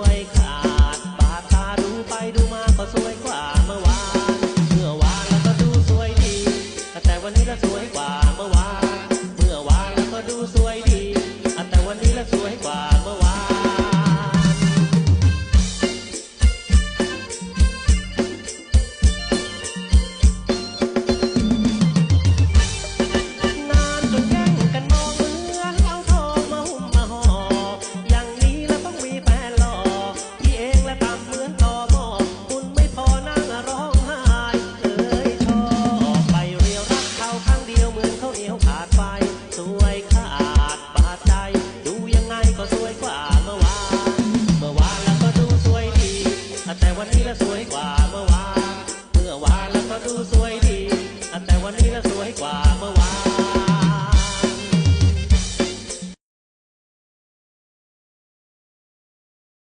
วยขาดปาดตาดูไปดูมาก็สวยกว่าเมื่อวาน เมื่อวานแล้วก็ดูสวยดี แต่วันนี้เราสวยกว่า วันนี้ละสวยกว่าเมื่อวาน เมื่อวานแล้วก็ดูสวยดี แต่วันนี้ละสวยกว่าเมื่อวาน